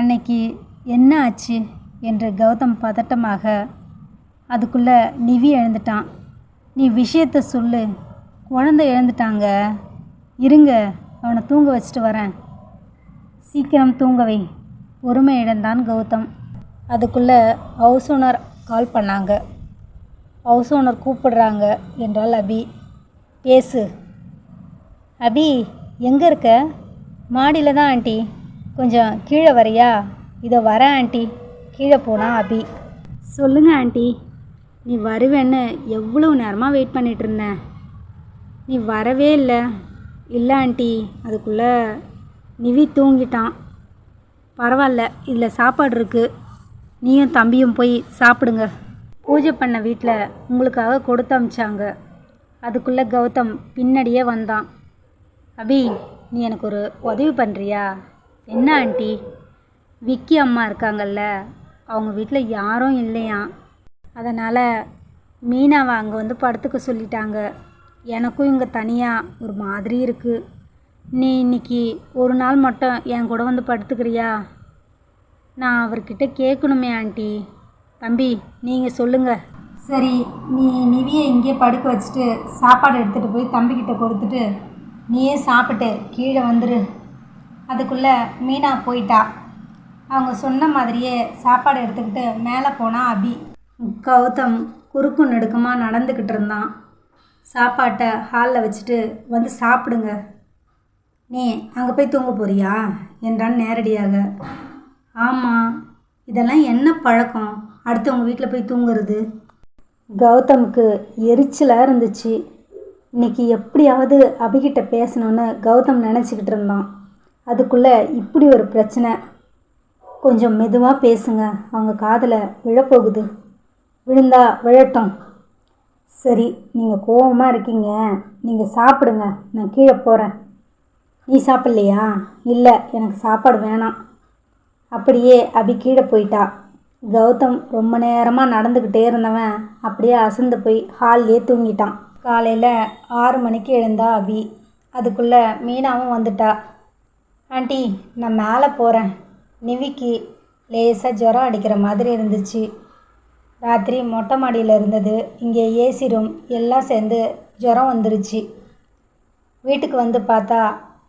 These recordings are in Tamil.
அன்னைக்கு என்ன ஆச்சு என்று கௌதம் பதட்டமாக அதுக்குள்ளே நிவி எழுந்துட்டான். நீ விஷயத்த சொல்லு. குழந்தை எழுந்துட்டாங்க. இருங்க அவனை தூங்க வச்சுட்டு வரேன். சீக்கிரம் தூங்கவை பொறுமை இழந்தான் கௌதம். அதுக்குள்ளே ஹவுஸ் ஓனர் கால் பண்ணாங்க. ஹவுஸ் ஓனர் கூப்பிடுறாங்க என்றால் அபி. பேசு. அபி எங்கே இருக்க? மாடியில் தான் ஆண்டி. கொஞ்சம் கீழே வரியா? இதோ வரேன் ஆண்டி. கீழே போனா அபி. சொல்லுங்க ஆண்டி. நீ வருவேன்னு எவ்வளோ நேரமாக வெயிட் பண்ணிட்டு இருந்தேன். நீ வரவே இல்லை. இல்லை ஆண்டி. அதுக்குள்ளே நிவி தூங்கிட்டான். பரவாயில்ல இதில் சாப்பாடு இருக்குது நீயும் தம்பியும் போய் சாப்பிடுங்க. பூஜை பண்ண வீட்டில் உங்களுக்காக கொடுத்து அமிச்சாங்க. அதுக்குள்ளே கௌதம் பின்னாடியே வந்தான். அபி நீ எனக்கு ஒரு உதவி பண்ணுறியா என்ன ஆண்டி? விக்கி அம்மா இருக்காங்கல்ல அவங்க வீட்டில் யாரும் இல்லையாம் அதனால் மீனாவை அங்கே வந்து படுத்துக்க சொல்லிட்டாங்க. எனக்கும் இங்கே தனியாக ஒரு மாதிரி இருக்குது நீ இன்னைக்கு ஒரு நாள் மட்டும் என் கூட வந்து படுத்துக்கிறியா? நான் அவர்கிட்ட கேட்கணுமே ஆண்டி. தம்பி நீங்கள் சொல்லுங்கள் சரி நீ நிவியை இங்கே படுக்க வச்சுட்டு சாப்பாடு எடுத்துகிட்டு போய் தம்பிக்கிட்ட கொடுத்துட்டு நீயே சாப்பிட்டு கீழே வந்துடு அதுக்குள்ளே மீனா போயிட்டா. அவங்க சொன்ன மாதிரியே சாப்பாடு எடுத்துக்கிட்டு மேலே போனா அபி. கௌதம் குறுக்கு நெடுக்கமாக நடந்துக்கிட்டு இருந்தான். சாப்பாட்டை ஹாலில் வச்சுட்டு வந்து சாப்பிடுங்க. நீ அங்கே போய் தூங்க போறியா? என்றான் நேரடியாக. ஆமாம் இதெல்லாம் என்ன பழக்கம்? அடுத்தவங்க வீட்டில் போய் தூங்குறது. கௌதமுக்கு எரிச்சலாக இருந்துச்சு. இன்னைக்கு எப்படியாவது அபிகிட்ட பேசணும்னு கௌதம் நினச்சிக்கிட்டு இருந்தான். அதுக்குள்ளே இப்படி ஒரு பிரச்சனை. கொஞ்சம் மெதுவாக பேசுங்க. அவங்க காதில் விழப்போகுது. விழுந்தா விழட்டும். சரி நீங்கள் கோவமாக இருக்கீங்க. நீங்கள் சாப்பிடுங்க. நான் கீழே போகிறேன் நீ சாப்பிட்லையா? இல்லை எனக்கு சாப்பாடு வேணாம். அப்படியே அபி கீழே போயிட்டா. கௌதம் ரொம்ப நேரமாக நடந்துக்கிட்டே இருந்தவன் அப்படியே அசந்து போய் ஹால்லேயே தூங்கிட்டான். காலையில் ஆறு மணிக்கு எழுந்தா அபி. அதுக்குள்ளே மீனாவும் வந்துட்டா. ஆண்டி நான் மேலே போகிறேன் நிவிக்கு லேசாக ஜுரம் அடிக்கிற மாதிரி இருந்துச்சு. ராத்திரி மொட்டை மாடியில் இருந்தது. இங்கே ஏசி ரூம் எல்லாம் சேர்ந்து ஜுரம் வந்துருச்சு. வீட்டுக்கு வந்து பார்த்தா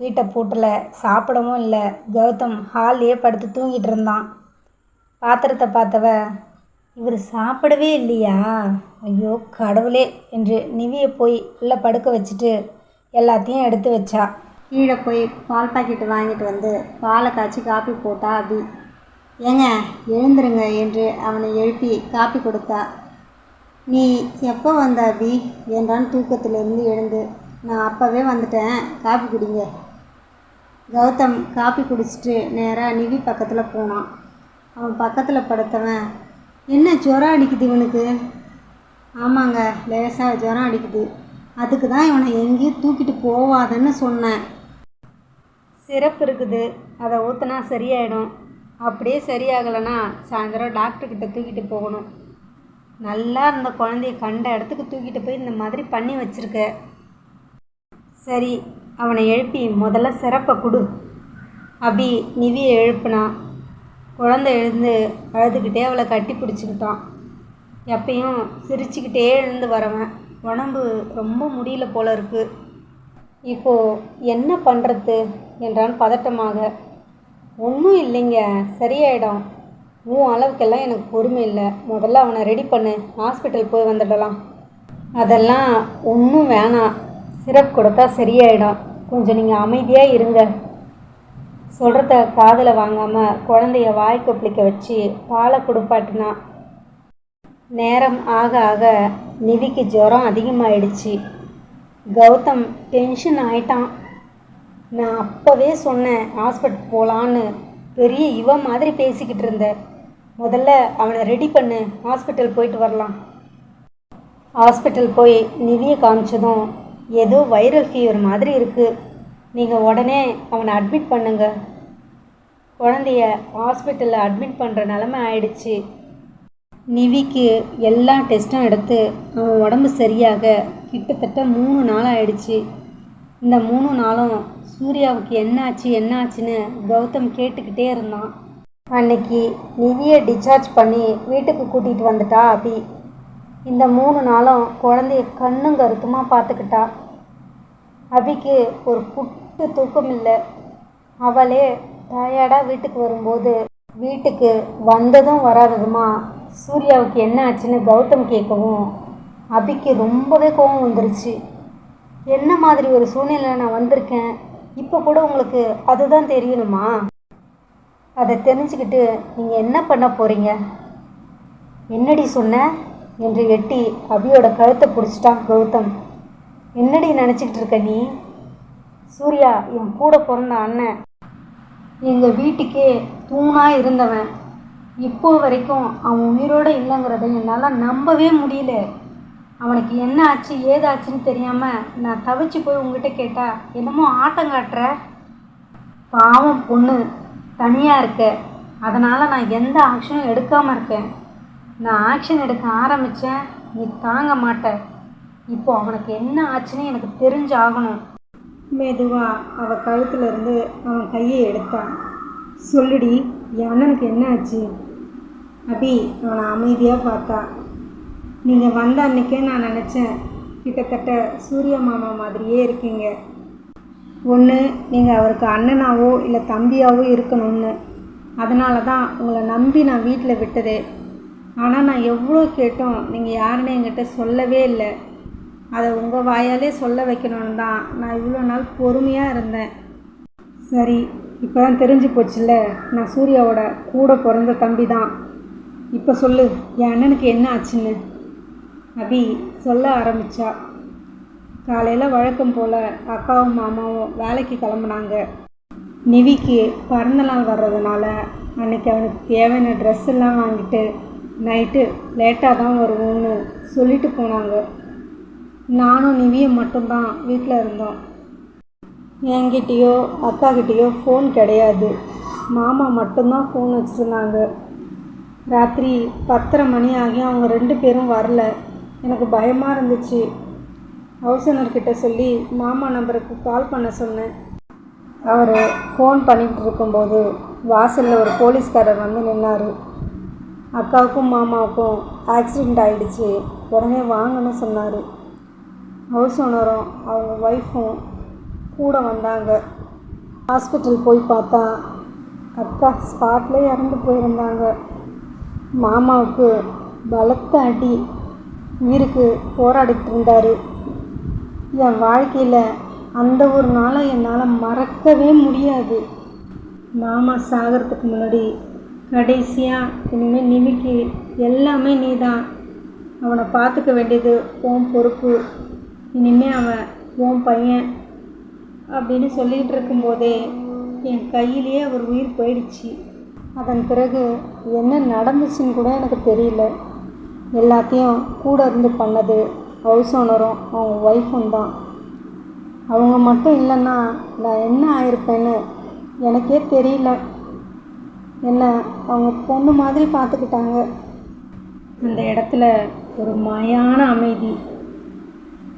வீட்டை பூட்டலை சாப்பிடவும் இல்லை. கௌதம் ஹால்லேயே படுத்து தூங்கிட்டு இருந்தான். பாத்திரத்தை பார்த்தவ இவர் சாப்பிடவே இல்லையா? ஐயோ கடவுளே என்று நிவியை போய் உள்ளே படுக்க வச்சுட்டு எல்லாத்தையும் எடுத்து வச்சா. கீழே போய் பால் பாக்கெட்டு வாங்கிட்டு வந்து பாலை காய்ச்சி காப்பி போட்டா அபி. ஏங்க எழுந்துருங்க என்று அவனை எழுப்பி காப்பி கொடுத்தா. நீ எப்போ வந்த அபி? என்றான் தூக்கத்திலிருந்து எழுந்து. நான் அப்போவே வந்துட்டேன். காப்பி குடிங்க. கௌதம் காப்பி குடிச்சிட்டு நேராக நிவி பக்கத்தில் போனான். அவன் பக்கத்தில் படுத்தவன் என்ன ஜுரம் அடிக்குது இவனுக்கு? ஆமாங்க லேசாக ஜுரம் அடிக்குது. அதுக்கு தான் இவனை எங்கேயும் தூக்கிட்டு போவாதன்னு சொன்னேன். சிரப் இருக்குது. அதை ஊற்றினா சரியாயிடும். அப்படியே சரியாகலைன்னா சாயந்தரம் டாக்டர்கிட்ட தூக்கிட்டு போகணும். நல்லா இருந்த குழந்தைய கண்ட இடத்துக்கு தூக்கிட்டு போய் இந்த மாதிரி பண்ணி வச்சுருக்க. சரி அவனை எழுப்பி முதல்ல சிறப்பை கொடு. அபி நிவியை எழுப்புனான் குழந்தை எழுந்து அழுதுகிட்டே அவளை கட்டி பிடிச்சிக்கிட்டான். எப்பயும் சிரிச்சுக்கிட்டே எழுந்து வரவன். உடம்பு ரொம்ப முடியல போல இருக்குது இப்போது என்ன பண்ணுறது என்றான் பதட்டமாக. ஒன்றும் இல்லைங்க சரியாயிடும். உன் அளவுக்கெல்லாம் எனக்கு பொறுமை இல்லை. முதல்ல அவனை ரெடி பண்ணு. ஹாஸ்பிட்டல் போய் வந்துடலாம். அதெல்லாம் ஒன்றும் வேணாம். சிரப் கொடுத்தா சரியாயிடும். கொஞ்சம் நீங்கள் அமைதியாக இருங்க. சொல்கிறத காதில் வாங்காமல் குழந்தைய வாய் கொப்பளிக்க வச்சு பாலை கொடுப்பாட்டினா. நேரம் ஆக ஆக நிவிக்கு ஜுரம் அதிகமாயிடுச்சு. கௌதம் டென்ஷன் ஆயிட்டான். நான் அப்போவே சொன்னேன் ஹாஸ்பிட்டல் போகலான்னு பெரிய இவன் மாதிரி பேசிக்கிட்டு இருந்த. முதல்ல அவனை ரெடி பண்ணு ஹாஸ்பிட்டல் போயிட்டு வரலாம். ஹாஸ்பிட்டல் போய் நிவியை காமிச்சதும் ஏதோ வைரல் ஃபீவர் மாதிரி இருக்குது நீங்கள் உடனே அவனை அட்மிட் பண்ணுங்க. குழந்தைய ஹாஸ்பிட்டலில் அட்மிட் பண்ணுற நிலமை ஆயிடுச்சு. நிவிக்கு எல்லா டெஸ்ட்டும் எடுத்து அவன் உடம்பு சரியாக கிட்டத்தட்ட மூணு நாள் ஆயிடுச்சு. இந்த மூணு நாளும் சூர்யாவுக்கு என்னாச்சு என்னாச்சுன்னு கௌதம் கேட்டுக்கிட்டே இருந்தான். அன்னைக்கு நிதியை டிஸ்சார்ஜ் பண்ணி வீட்டுக்கு கூட்டிகிட்டு வந்துட்டா அபி. இந்த மூணு நாளும் குழந்தைய கண்ணும் கருத்துமாக பார்த்துக்கிட்டா. அபிக்கு ஒரு புட்டு தூக்கம் இல்லை. அவளே டயர்டாக வீட்டுக்கு வரும்போது வீட்டுக்கு வந்ததும் வராததுமா சூர்யாவுக்கு என்ன ஆச்சுன்னு கௌதம் கேட்கவும் அபிக்கு ரொம்பவே கோவம் வந்துருச்சு. என்ன மாதிரி ஒரு சூழ்நிலை நான் வந்திருக்கேன்? இப்போ கூட உங்களுக்கு அதுதான் தெரியணுமா? அதை தெரிஞ்சுக்கிட்டு நீங்கள் என்ன பண்ண போகிறீங்க என்னடி சொன்ன? என்று எட்டி அபியோட கழுத்தை பிடிச்சிட்டான் கௌதம். என்னடி நினச்சிக்கிட்டு இருக்க நீ? சூர்யா என் கூட பிறந்த அண்ணன். எங்கள் வீட்டுக்கே தூணாக இருந்தவன். இப்போ வரைக்கும் அவன் உயிரோடு இல்லைங்கிறத என்னால் நம்பவே முடியல. அவனுக்கு என்ன ஆச்சு ஏதாச்சுன்னு தெரியாமல் நான் தவிச்சு போய் உங்ககிட்ட கேட்டா என்னமோ ஆட்டம் காட்டுற? பாவம் பொண்ணு தனியாக இருக்க. அதனால் நான் எந்த ஆக்ஷனும் எடுக்காமல் இருக்கேன். நான் ஆக்ஷன் எடுக்க ஆரம்பித்தேன் நீ தாங்க மாட்ட. இப்போ அவனுக்கு என்ன ஆச்சுன்னு எனக்கு தெரிஞ்சாகணும். மெதுவாக அவள் கழுத்துலேருந்து அவன் கையை எடுத்தான். சொல்லுடி என் அண்ணனுக்கு என்ன ஆச்சு? அபி அவனை அமைதியாக பார்த்தா. நீங்கள் வந்த அன்னைக்கே நான் நினச்சேன் கிட்டத்தட்ட சூரிய மாமா மாதிரியே இருக்கீங்க. ஒன்று நீங்கள் அவருக்கு அண்ணனாவோ இல்லை தம்பியாவோ இருக்கணும்னு. அதனால தான் உங்களை நம்பி நான் வீட்டில் விட்டதே. ஆனால் நான் எவ்வளோ கேட்டோம் நீங்கள் யாருன்னு என்கிட்ட சொல்லவே இல்லை. அதை உங்கள் வாயாலே சொல்ல வைக்கணும்னு தான் நான் இவ்வளோ நாள் பொறுமையாக இருந்தேன். சரி இப்போ தான் தெரிஞ்சு போச்சுல்ல நான் சூர்யாவோட கூட பிறந்த தம்பி தான் இப்போ சொல்லு என் அண்ணனுக்கு என்ன ஆச்சுன்னு? அபி சொல்ல ஆரம்பித்தா காலையில் வழக்கம் போல் அக்காவும் மாமாவும் வேலைக்கு கிளம்புனாங்க. நிவிக்கு பிறந்த நாள் வர்றதுனால அன்னைக்கு அவனுக்கு தேவையான ட்ரெஸ் எல்லாம் வாங்கிட்டு நைட்டு லேட்டாக தான் வருவோம்னு சொல்லிட்டு போனாங்க. நானும் நிவியும் மட்டும்தான் வீட்டில் இருந்தோம். என்கிட்டேயோ அக்காக்கிட்டேயோ ஃபோன் கிடையாது. மாமா மட்டும்தான் ஃபோன் வச்சுருந்தாங்க. ராத்திரி பத்தரை மணி ஆகியும் அவங்க ரெண்டு பேரும் வரல. எனக்கு பயமாக இருந்துச்சு. ஹவுஸ் ஓனர்கிட்ட சொல்லி மாமா நம்பருக்கு கால் பண்ண சொன்னேன். அவர் ஃபோன் பண்ணிகிட்டு இருக்கும்போது வாசலில் ஒரு போலீஸ்காரர் வந்து நின்னார். அக்காவுக்கும் மாமாவுக்கும் ஆக்சிடெண்ட் ஆகிடுச்சு உடனே வாங்கன்னு சொன்னார். ஹவுஸ் ஓனரும் அவங்க ஒய்ஃபும் கூட வந்தாங்க. ஹாஸ்பிட்டல் போய் பார்த்தா அக்கா ஸ்பாட்லேயே இறந்து போயிருந்தாங்க. மாமாவுக்கு பலத்த அடி. உயிருக்கு போராடிட்டு இருந்தார் என் வாழ்க்கையில் அந்த ஒரு நாளை என்னால் மறக்கவே முடியாது. மாமா சாகிறதுக்கு முன்னாடி கடைசியாக இனிமேல் நிமிக்கி எல்லாமே நீ தான் அவனை பார்த்துக்க வேண்டியது ஓம் பொறுப்பு. இனிமேல் அவன் ஓம் பையன் அப்படின்னு சொல்லிகிட்டு இருக்கும்போதே என் கையிலேயே அவர் உயிர் போயிடுச்சு. அதன் பிறகு என்ன நடந்துச்சுன்னு கூட எனக்கு தெரியல. எல்லாத்தையும் கூட இருந்து பண்ணது ஹவுஸ் ஓனரும் அவங்க ஒய்ஃபும் தான். அவங்க மட்டும் இல்லைன்னா நான் என்ன ஆயிருப்பேன்னு எனக்கே தெரியல. என்ன அவங்க பொண்ணு மாதிரி பார்த்துக்கிட்டாங்க. அந்த இடத்துல ஒரு மயான அமைதி.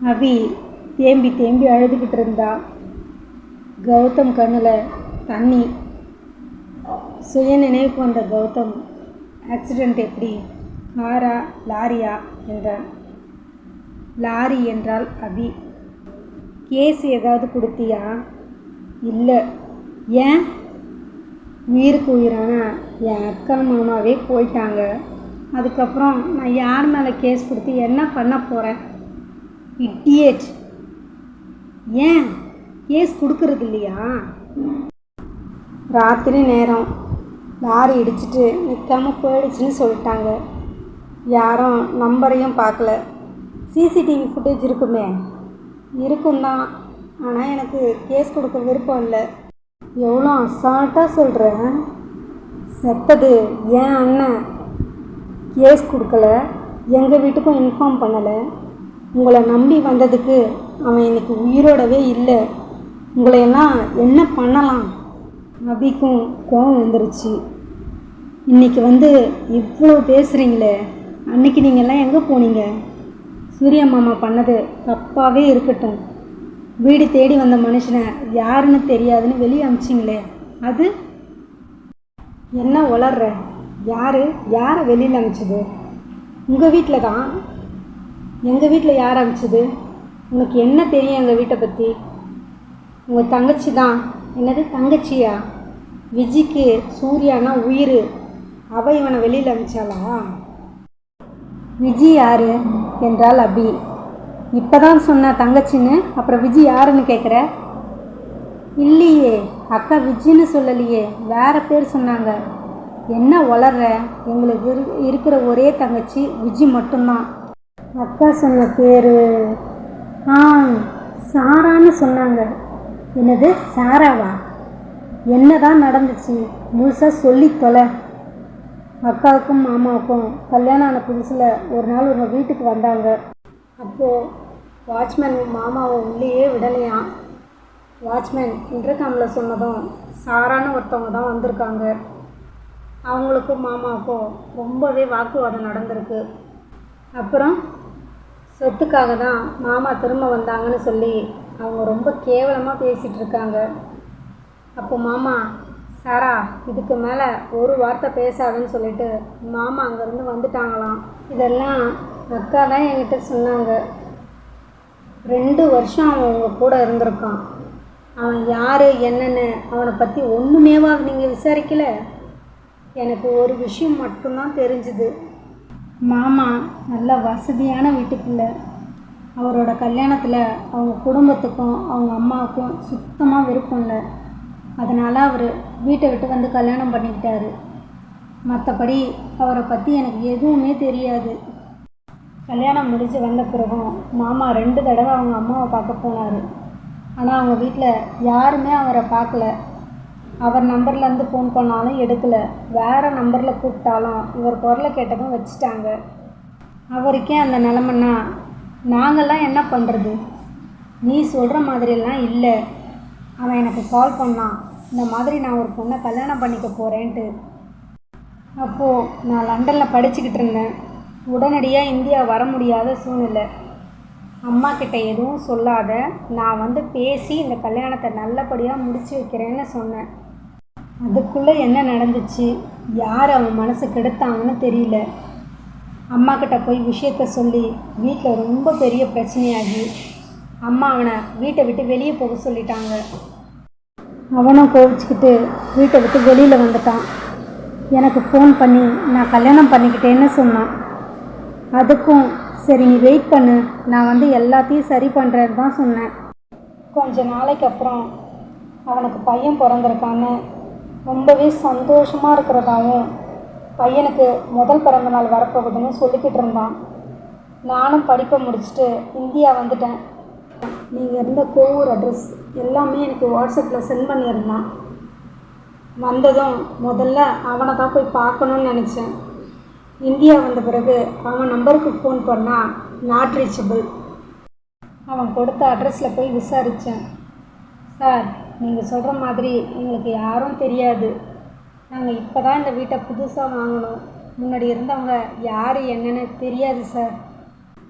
அபி தேம்பி தேம்பி அழுதுகிட்டு இருந்தா. கௌதம் கண்ணில் தண்ணி. சுய நினைவுக்கு வந்த கௌதம் ஆக்சிடெண்ட் எப்படி? காரா லாரியா என்றான் லாரி என்றால் அபி. கேஸ் ஏதாவது கொடுத்தியா? இல்லை. ஏன்? உயிருக்கு உயிரான என் அக்கா மாமாவே போயிட்டாங்க. அதுக்கப்புறம் நான் யார் மேலே கேஸ் கொடுத்து என்ன பண்ண போகிறேன் இட்டியேட் ஏன்? கேஸ் கொடுக்கறது இல்லையா? ராத்திரி நேரம். லாரி இடிச்சிட்டு நிற்காம போயிடுச்சுன்னு சொல்லிட்டாங்க. யாரும் நம்பரையும் பார்க்கல. சிசிடிவி ஃபுட்டேஜ் இருக்குமே இருக்கும். தான் ஆனால் எனக்கு கேஸ் கொடுக்க விருப்பம் இல்லை. எவ்வளோ அசால்ட்டாக சொல்கிறேன் செத்தது ஏன் அண்ணன். கேஸ் கொடுக்கல. எங்கள் வீட்டுக்கும் இன்ஃபார்ம் பண்ணலை. உங்களை நம்பி வந்ததுக்கு அவன் இன்னைக்கு உயிரோடவே இல்லை. உங்களையெல்லாம் என்ன பண்ணலாம்? அபிக்கும் கோவம் வந்துருச்சு. இன்னைக்கு வந்து இவ்வளோ பேசுகிறீங்களே அன்னைக்கு நீங்கள்லாம் எங்கே போனீங்க? சூரிய மாமா பண்ணது தப்பாகவே இருக்கட்டும். வீடு தேடி வந்த மனுஷனை யாருன்னு தெரியாதுன்னு வெளியே அமிச்சிங்களே. அது? என்ன உளர்ற? யார்? யாரை வெளியில் அனுப்பிச்சது உங்கள் வீட்டில் தான்? எங்கள் வீட்டில் யார் அமிச்சது? உனக்கு என்ன தெரியும் எங்கள் வீட்டை பற்றி உங்கள் தங்கச்சி தான். என்னது தங்கச்சியா? விஜிக்கு சூர்யானா உயிர். அவள் இவனை வெளியில் அனுப்பிச்சாளா விஜி யாரு என்றால் அபி. இப்பதான் சொன்ன தங்கச்சின்னு அப்புறம் விஜி யாருன்னு கேட்குற இல்லையே அக்கா விஜின்னு சொல்லலையே வேற பேர் சொன்னாங்க. என்ன வளர்ற? எங்களுக்கு இரு இருக்கிற ஒரே தங்கச்சி விஜி மட்டும்தான். அக்கா சொன்ன பேர் ஆ சாரான்னு சொன்னாங்க. என்னது சாராவா? என்னதான் நடந்துச்சு? முழுசாக சொல்லி தொலை. அக்காவுக்கும் மாமாவுக்கும் கல்யாணம் ஆன புதுசில் ஒரு நாள் உங்கள் வீட்டுக்கு வந்தாங்க. அப்போது வாட்ச்மேன் மாமாவை உள்ளேயே விடலையாம். வாட்ச்மேன் இன்டர்காமில் சொன்னதும் சாரான்னு ஒருத்தவங்க தான் வந்திருக்காங்க. அவங்களுக்கும் மாமாவுக்கும் ரொம்பவே வாக்குவாதம் நடந்திருக்கு. அப்புறம் சொத்துக்காக தான் மாமா திரும்ப வந்தாங்கன்னு சொல்லி அவங்க ரொம்ப கேவலமாக பேசிகிட்டு இருக்காங்க. அப்போ மாமா சாரா இதுக்கு மேலே ஒரு வார்த்தை பேசாதன்னு சொல்லிட்டு மாமா அங்கேருந்து வந்துட்டாங்களாம். இதெல்லாம் அக்கா தான் என்கிட்ட சொன்னாங்க. ரெண்டு வருஷம் அவன் உங்கள் கூட இருந்திருக்கான். அவன் யார் என்னென்னு அவனை பற்றி ஒன்றுமேவா நீங்கள் விசாரிக்கல? எனக்கு ஒரு விஷயம் மட்டும்தான் தெரிஞ்சுது. மாமா நல்ல வசதியான வீட்டுக்குள்ள. அவரோட கல்யாணத்தில் அவங்க குடும்பத்துக்கும் அவங்க அம்மாவுக்கும் சுத்தமாக விருப்பம் இல்லை. அதனால் அவர் வீட்டை விட்டு வந்து கல்யாணம் பண்ணிக்கிட்டாரு. மற்றபடி அவரை பற்றி எனக்கு எதுவுமே தெரியாது. கல்யாணம் முடிஞ்சு வந்த பிறகும் மாமா ரெண்டு தடவை அவங்க அம்மாவை பார்க்க போனார். ஆனால் அவங்க வீட்டில் யாருமே அவரை பார்க்கல. அவர் நம்பர்லேருந்து ஃபோன் பண்ணாலும் எடுக்கலை. வேறு நம்பரில் கூப்பிட்டாலும் இவர் குரலை கேட்டதும் வச்சுட்டாங்க. அவருக்கே அந்த நிலமைன்னா நாங்கள்லாம் என்ன பண்ணுறது நீ சொல்கிற மாதிரியெல்லாம் இல்லை. அவன் எனக்கு கால் பண்ணான் இந்த மாதிரி நான் ஒரு பொண்ணை கல்யாணம் பண்ணிக்க போகிறேன்ட்டு அப்போது நான் லண்டனில் படிச்சுக்கிட்டு இருந்தேன். உடனடியாக இந்தியா வர முடியாத சூழ்நிலை. அம்மா கிட்ட எதுவும் சொல்லாத நான் வந்து பேசி இந்த கல்யாணத்தை நல்லபடியாக முடிச்சு வைக்கிறேன்னு சொன்னேன். அதுக்குள்ளே என்ன நடந்துச்சு? யார் அவன் மனசு கெடுத்தாங்கன்னு தெரியல. அம்மா கிட்ட போய் விஷயத்த சொல்லி வீட்டில் ரொம்ப பெரிய பிரச்சனையாகி அம்மா அவனை வீட்டை விட்டு வெளியே போக சொல்லிட்டாங்க. அவனும் கோவிச்சுக்கிட்டு வீட்டை விட்டு வெளியில் வந்துட்டான். எனக்கு ஃபோன் பண்ணி நான் கல்யாணம் பண்ணிக்கிட்டேன்னு சொன்னான். அதுக்கும் சரி நீ வெயிட் பண்ணு. நான் வந்து எல்லாத்தையும் சரி பண்ணுறேன்னு தான் சொன்னேன். கொஞ்ச நாளைக்கு அப்புறம் அவனுக்கு பையன் பிறந்திருக்கான்னு ரொம்பவே சந்தோஷமாக இருக்கிறதாவும் பையனுக்கு முதல் பிறந்த நாள் வரப்போகுதுன்னு சொல்லிக்கிட்டு இருந்தான். நானும் படிப்பை முடிச்சுட்டு இந்தியா வந்துட்டேன். நீங்கள் இருந்த கோவூர் அட்ரஸ் எல்லாமே எனக்கு வாட்ஸ்அப்பில் சென்ட் பண்ணியிருந்தான். வந்ததும் முதல்ல அவனை தான் போய் பார்க்கணுன்னு நினச்சேன். இந்தியா வந்த பிறகு அவன் நம்பருக்கு ஃபோன் பண்ணால் நாட் ரீச்சபிள் அவன் கொடுத்த அட்ரஸில் போய் விசாரித்தேன் சார் நீங்கள் சொல்கிற மாதிரி எங்களுக்கு யாரும் தெரியாது. நாங்கள் இப்போ தான் இந்த வீட்டை புதுசாக வாங்கினோம் முன்னாடி இருந்தவங்க யார் என்னென்னு தெரியாது சார்.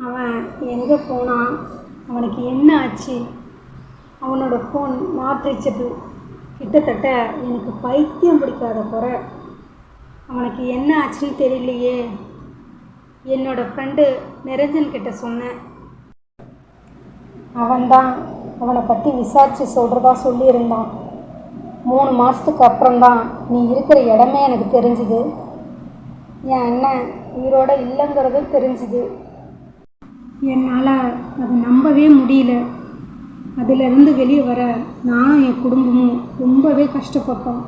அவன் எங்கே போனான்? அவனுக்கு என்ன ஆச்சு? அவனோட ஃபோன் நாட் ரீச்சபிள் கிட்டத்தட்ட எனக்கு பைத்தியம் பிடிக்காத குறை. அவனுக்கு என்ன ஆச்சுன்னு தெரியலையே. என்னோட ஃப்ரெண்டு நிரஞ்சன் கிட்ட சொன்னேன். அவன்தான் அவனை பற்றி விசாரித்து சொல்கிறதா சொல்லியிருந்தான். மூணு மாதத்துக்கு அப்புறம்தான் நீ இருக்கிற இடமே எனக்கு தெரிஞ்சுது. என் அண்ணன் உயிரோட இல்லைங்கிறதும் தெரிஞ்சுது. என்னால் அதை நம்பவே முடியல. அதிலிருந்து வெளியே வர நானும் என் குடும்பமும் ரொம்பவே கஷ்டப்பட்டோம்.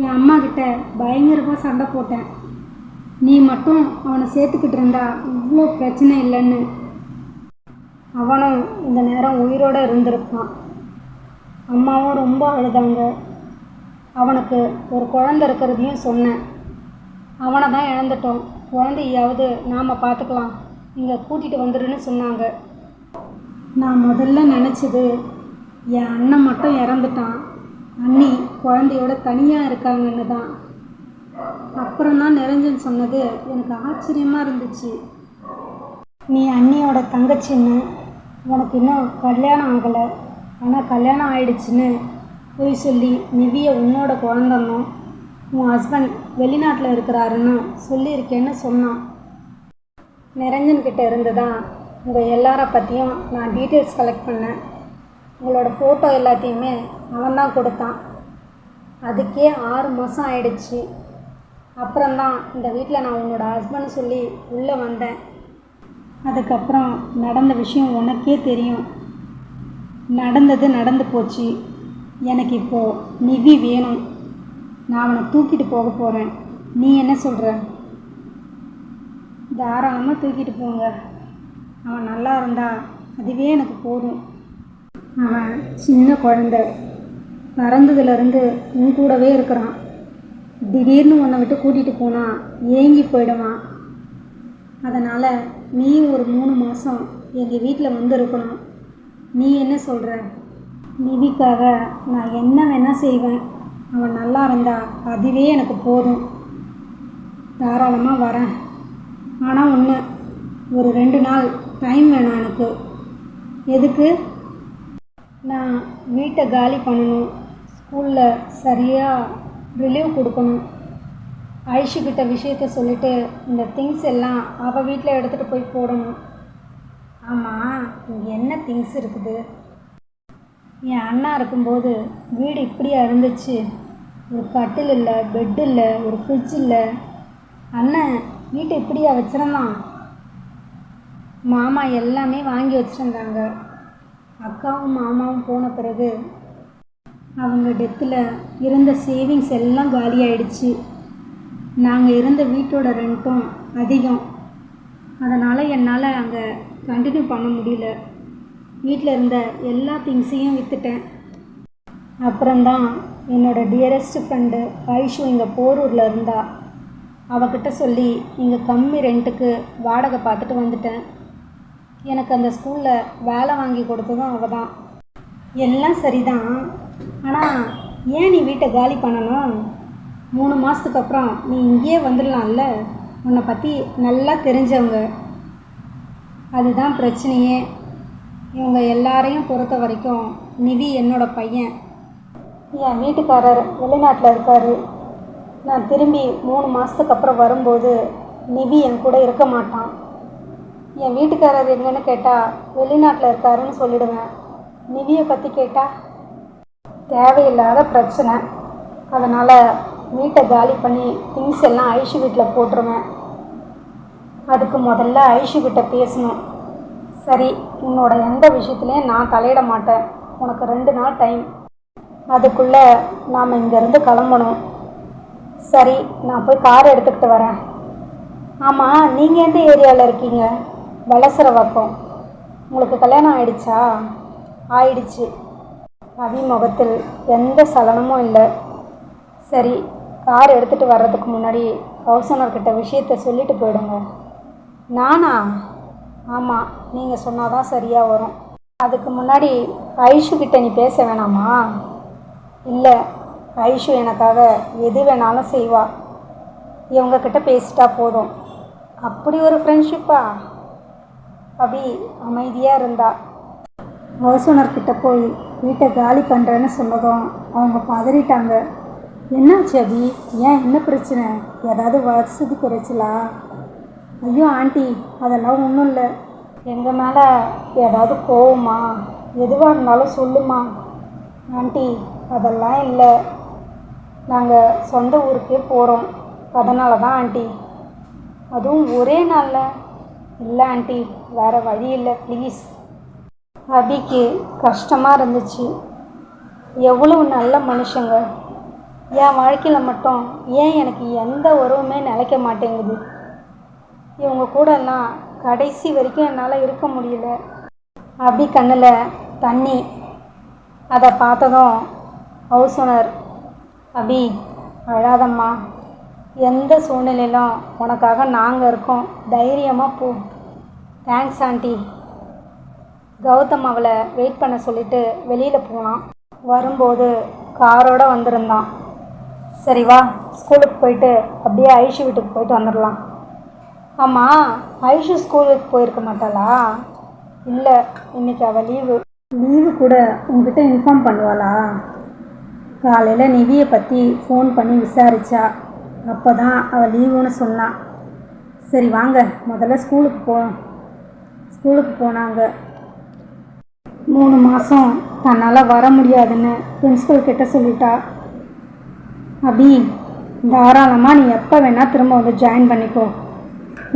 என் அம்மா கிட்ட பயங்கரமாக சண்டை போட்டேன். நீ மட்டும் அவனை சேர்த்துக்கிட்டு இருந்தா இவ்வளோ பிரச்சனை இல்லைன்னு. அவனும் இந்த நேரம் உயிரோடு இருந்திருப்பான் அம்மாவும் ரொம்ப அழுதாங்க. அவனுக்கு ஒரு குழந்தை இருக்கிறதையும் சொன்னேன். அவனை தான் இழந்துட்டோம். குழந்தையாவது நாம் பார்த்துக்கலாம் இங்கே கூட்டிகிட்டு வந்துடுன்னு சொன்னாங்க. நான் முதல்ல நினச்சது என் அண்ணன் மட்டும் இறந்துட்டான். அண்ணி குழந்தையோட தனியாக இருக்காங்கன்னு தான். அப்புறம் தான் நிரஞ்சன் சொன்னது எனக்கு ஆச்சரியமாக இருந்துச்சு. நீ அண்ணியோட தங்கச்சின்னு உனக்கு இன்னும் கல்யாணம் ஆகலை. ஆனால் கல்யாணம் ஆயிடுச்சுன்னு போய் சொல்லி நிவிய உன்னோட குழந்தனும் உன் ஹஸ்பண்ட் வெளிநாட்டில் இருக்கிறாருன்னு சொல்லியிருக்கேன்னு சொன்னான். நிரஞ்சன்கிட்ட இருந்து தான் உங்கள் எல்லார பற்றியும் நான் டீட்டெயில்ஸ் கலெக்ட் பண்ணேன். உங்களோட ஃபோட்டோ எல்லாத்தையுமே அவன் தான் கொடுத்தான். அதுக்கே ஆறு மாதம் ஆயிடுச்சு. அப்புறம்தான் இந்த வீட்டில் நான் உன்னோட ஹஸ்பண்ட் சொல்லி உள்ளே வந்தேன். அதுக்கப்புறம் நடந்த விஷயம் உனக்கே தெரியும். நடந்தது நடந்து போச்சு. எனக்கு இப்போது நிதி வேணும். நான் அவனை தூக்கிட்டு போக போகிறேன் நீ என்ன சொல்கிற தாராளமாக தூக்கிட்டு போங்க. அவன் நல்லா இருந்தா அதுவே எனக்கு போதும். அவன் சின்ன குழந்த. பிறந்ததுலேருந்து உன் கூடவே இருக்கிறான். திடீர்னு உன்னை விட்டு கூட்டிகிட்டு போனால் ஏங்கி போயிடுவான். அதனால் நீ ஒரு மூணு மாதம் எங்கள் வீட்டில் வந்து இருக்கணும் நீ என்ன சொல்கிற நிவிக்காக நான் என்ன வேணால் செய்வேன். அவன் நல்லா இருந்தா அதுவே எனக்கு போதும். தாராளமாக வரேன். ஆனால் ஒன்று ஒரு ரெண்டு நாள் டைம் வேணும் எனக்கு. எதுக்கு? நான் வீட்டை காலி பண்ணணும் ஸ்கூலில் சரியாக ரிலீவ் கொடுக்கணும். ஐஷுக்கிட்ட விஷயத்த சொல்லிட்டு இந்த திங்ஸ் எல்லாம் அவள் வீட்டில் எடுத்துகிட்டு போய் போடணும். ஆமாம் இங்கே என்ன திங்ஸ் இருக்குது? என் அண்ணா இருக்கும்போது வீடு இப்படியா இருந்துச்சு. ஒரு கட்டில் இல்லை பெட் இல்லை ஒரு ஃப்ரிட்ஜ் இல்லை. அண்ணன் வீட்டை இப்படியா வச்சிருந்தான்? மாமா எல்லாமே வாங்கி வச்சுருந்தாங்க. அக்காவும் மாமாவும் போன பிறகு அவங்க டெத்தில் இருந்த சேவிங்ஸ் எல்லாம் காலியாயிடுச்சு. நாங்கள் இருந்த வீட்டோட ரெண்ட்டும் அதிகம். அதனால் என்னால் அங்கே கண்டினியூ பண்ண முடியல. வீட்டில் இருந்த எல்லா திங்ஸையும் விற்றுட்டேன் அப்புறம்தான் என்னோடய டியரஸ்ட் ஃப்ரெண்டு ஐஷு இங்கே போரூரில் இருந்தாள் அவகிட்ட சொல்லி இங்கே கம்மி ரெண்ட்டுக்கு வாடகை பார்த்துட்டு வந்துட்டேன். எனக்கு அந்த ஸ்கூலில் வேலை வாங்கி கொடுத்ததும் அவள் தான் எல்லாம் சரிதான். ஆனால் ஏன் நீ வீட்டை காலி பண்ணணும்? மூணு மாதத்துக்கு அப்புறம் நீ இங்கேயே வந்துடலாம்ல? உன்னை பற்றி நல்லா தெரிஞ்சவங்க. அதுதான் பிரச்சனையே. இவங்க எல்லாரையும் பொறுத்த வரைக்கும் நிவி என்னோட பையன். என் வீட்டுக்காரர் வெளிநாட்டில் இருக்கார். நான் திரும்பி மூணு மாதத்துக்கு அப்புறம் வரும்போது நிவி என் கூட இருக்க மாட்டான். என் வீட்டுக்காரர் எங்கன்னு கேட்டால் வெளிநாட்டில் இருக்காருன்னு சொல்லிடுவேன். நிவியை பற்றி கேட்டால் தேவையில்லாத பிரச்சனை. அதனால் வீட்டை காலி பண்ணி திங்ஸ் எல்லாம் ஐஷு வீட்டில் போட்டுருவேன். அதுக்கு முதல்ல ஐஷு கிட்ட பேசணும். சரி உன்னோட எந்த விஷயத்துலையும் நான் தலையிட மாட்டேன். உனக்கு ரெண்டு நாள் டைம் அதுக்குள்ளே நாம் இங்கேருந்து கிளம்பணும். சரி நான் போய் கார் எடுத்துக்கிட்டு வரேன். ஆமாம் நீங்கள் எந்த ஏரியாவில் இருக்கீங்க? வளசரவாக்கம் உங்களுக்கு கல்யாணம் ஆயிடுச்சா? ஆயிடுச்சு. ரவி முகத்தில் எந்த சலனமும் இல்லை. சரி கார் எடுத்துகிட்டு வர்றதுக்கு முன்னாடி ஹவுஸ் ஓனர்கிட்ட விஷயத்த சொல்லிட்டு போயிடுங்க. நானா? ஆமாம் நீங்கள் சொன்னால் தான் சரியாக வரும். அதுக்கு முன்னாடி ஐஷு கிட்ட நீ பேச வேணாமா? இல்லை ஐஷு எனக்காக எது வேணாலும் செய்வா. இவங்கக்கிட்ட பேசிட்டா போதும். அப்படி ஒரு ஃப்ரெண்ட்ஷிப்பா அபி அமைதியாக இருந்தா. ஹவுஸ் ஓனர்கிட்ட போய் வீட்டை காலி பண்ணுறேன்னு சொன்னதும் அவங்க பதறிட்டாங்க. என்னாச்சு அபி? ஏன் என்ன பிரச்சனை? ஏதாவது வசதி குறைச்சலா? ஐயோ ஆண்டி அதெல்லாம் ஒன்றும் இல்லை. எங்கள் மேலே ஏதாவது கோவமா எதுவாக இருந்தாலும் சொல்லுமா? ஆண்டி அதெல்லாம் இல்லை. நாங்கள் சொந்த ஊருக்கே போகிறோம் அதனால தான் ஆண்டி. அதுவும் ஒரே நாளில். இல்லை ஆண்டி வேறு வழி இல்லை ப்ளீஸ் அபிக்கு கஷ்டமாக இருந்துச்சு. எவ்வளவு நல்ல மனுஷங்க. என் வாழ்க்கையில் மட்டும் ஏன் எனக்கு எந்த உறவுமே நிலைக்க மாட்டேங்குது? இவங்க கூடலாம் கடைசி வரைக்கும் என்னால் இருக்க முடியல. அபி கண்ணில் தண்ணி. அதை பார்த்ததும் ஹவுஸ் ஓனர் அபி அழாதம்மா. எந்த சூழ்நிலையிலும் உனக்காக நாங்கள் இருக்கோம். தைரியமாக போ. தேங்க்ஸ் ஆண்டி கௌதம் அவளை வெயிட் பண்ண சொல்லிட்டு வெளியில் போனான். வரும்போது காரோட வந்திருந்தான். சரி வா ஸ்கூலுக்கு போயிட்டு அப்படியே ஐஷு வீட்டுக்கு போயிட்டு வந்துடலாம் ஆமாம் ஐஷு ஸ்கூலுக்கு போயிருக்க மாட்டாளா? இல்லை இன்னைக்கு அவள் லீவு லீவு கூட உங்ககிட்ட இன்ஃபார்ம் பண்ணுவாளா? காலையில் நிவியை பற்றி ஃபோன் பண்ணி விசாரித்தா அப்போ தான் அவள் லீவுன்னு சொன்னான் சரி வாங்க. முதல்ல ஸ்கூலுக்கு போ ஸ்கூலுக்கு போனாங்க. மூணு மாதம் தன்னால் வர முடியாதுன்னு பிரின்ஸ்பல் கிட்ட சொல்லிட்டா. அபி தாராளமாக நீ எப்போ வேணால் திரும்ப வந்து ஜாயின் பண்ணிக்கோ.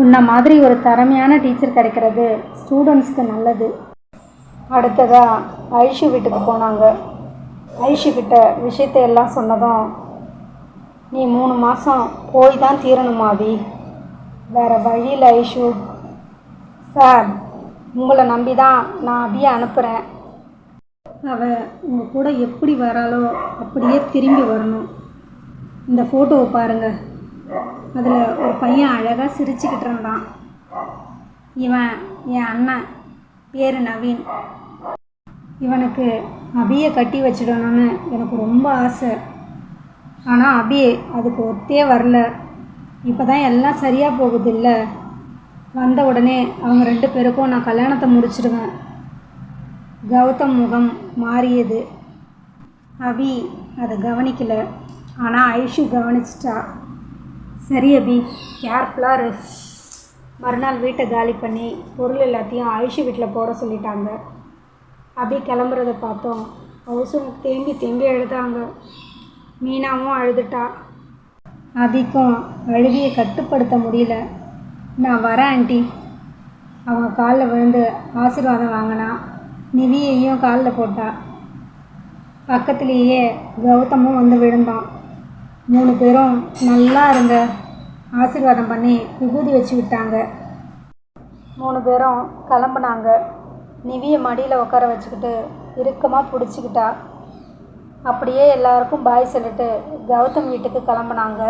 உன்னை மாதிரி ஒரு திறமையான டீச்சர் கிடைக்கிறது ஸ்டூடெண்ட்ஸ்க்கு நல்லது. அடுத்ததாக ஐஷு வீட்டுக்கு போனாங்க. ஐஷு விஷயத்தை எல்லாம் சொன்னதும் நீ மூணு மாதம் போய் தான் தீரணுமா அபி வேறு வழியில் ஐஷு. சார் உங்களை நம்பி தான் நான் அபியை அனுப்புகிறேன் அவள் உங்கள் கூட எப்படி வராளோ அப்படியே திரும்பி வரணும். இந்த ஃபோட்டோவை பாருங்கள் அதில் ஒரு பையன் அழகாக சிரிச்சுக்கிட்டு இருந்தான். இவன் என் அண்ணன். பேர் நவீன். இவனுக்கு அபியை கட்டி வச்சிடணும்னு எனக்கு ரொம்ப ஆசை. ஆனால் அபி அதுக்கு ஒத்தே வரல. இப்போ தான் எல்லாம் சரியாக போகுது இல்லை வந்த உடனே அவங்க ரெண்டு பேருக்கும் நான் கல்யாணத்தை முடிச்சிடுவேன். கௌதம் முகம் மாறியது. அபி அதை கவனிக்கல. ஆனால் ஐஷு கவனிச்சிட்டா. சரி அபி கேர்ஃபுல்லாக இரு. மறுநாள் வீட்டை காலி பண்ணி பொருள் எல்லாத்தையும் ஐஷு வீட்டில் போட சொல்லிட்டாங்க. அபி கிளம்புறத பார்த்தோம். ஹவுஸும் தேம்பி தேம்பி அழுதாங்க. மீனாவும் அழுதுட்டா. அபிக்கும் அழுகியை கட்டுப்படுத்த முடியல. நான் வரேன் ஆண்டி. அவங்க காலில் விழுந்து ஆசீர்வாதம் வாங்கினா நிவியையும் காலில் போட்டா. பக்கத்துலேயே கௌதமும் வந்து விழுந்தான். மூணு பேரும் நல்லா இருங்க. ஆசீர்வாதம் பண்ணி விபூதி வச்சு விட்டாங்க. மூணு பேரும் கிளம்புனாங்க. நிவியை மடியில் உட்கார வச்சுக்கிட்டு இறுக்கமாக பிடிச்சிக்கிட்டா. அப்படியே எல்லாருக்கும் பாய் சொல்லிட்டு கௌதம் வீட்டுக்கு கிளம்புனாங்க.